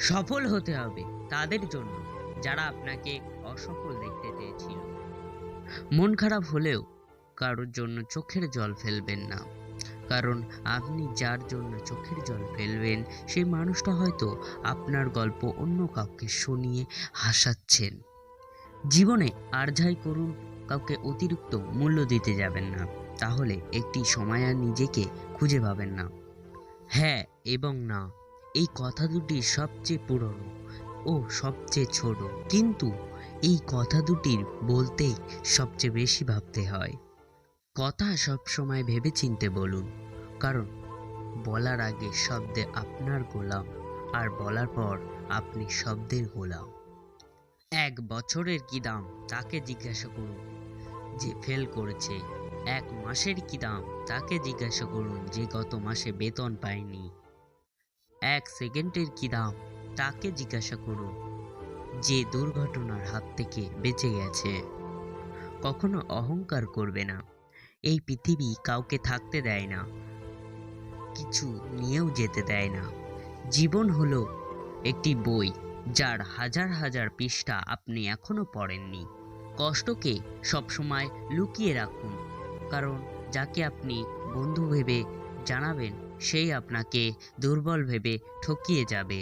সফল হতে হবে তাদের জন্য, যারা আপনাকে অসফল দেখতে চেয়েছিল। মন খারাপ হলেও কারোর জন্য চোখের জল ফেলবেন না। কারণ আপনি যার জন্য চোখের জল ফেলবেন, সেই মানুষটা হয়তো আপনার গল্প অন্য কাউকে শুনিয়ে হাসাচ্ছেন। জীবনে আর যাই করুন, কাউকে অতিরিক্ত মূল্য দিতে যাবেন না। তাহলে একটি সময় আর নিজেকে খুঁজে পাবেন না। হ্যাঁ এবং না। এই কথা দুটি সবচেয়ে পুরনো ও সবচেয়ে ছোট। কিন্তু এই কথা দুটির বলতেই সবচেয়ে বেশি ভাবতে হয়। কথা সব সময় ভেবে চিনতে বলুন, কারণ বলার আগে শব্দে আপনার গোলাম আর বলার পর আপনি শব্দের গোলাম। এক বছরের কি দাম তাকে জিজ্ঞাসা করুন যে ফেল করেছে। এক মাসের কি দাম তাকে জিজ্ঞাসা করুন যে গত মাসে বেতন পায়নি। এক সেকেন্ডের কি দাম? তাকে জিজ্ঞাসা করুন। যে দুর্ঘটনার হাত থেকে বেঁচে গেছে। কখনো অহংকার করবে না। এই পৃথিবী কাউকে থাকতে দেয় না। কিছু নিয়েও যেতে দেয় না। জীবন হলো একটি বই, যার হাজার হাজার পৃষ্ঠা আপনি এখনও পড়েননি। কষ্টকে সবসময় লুকিয়ে রাখুন, কারণ যাকে আপনি বন্ধু ভেবে জানাবেন সেই আপনাকে দুর্বল ভেবে ঠকিয়ে যাবে।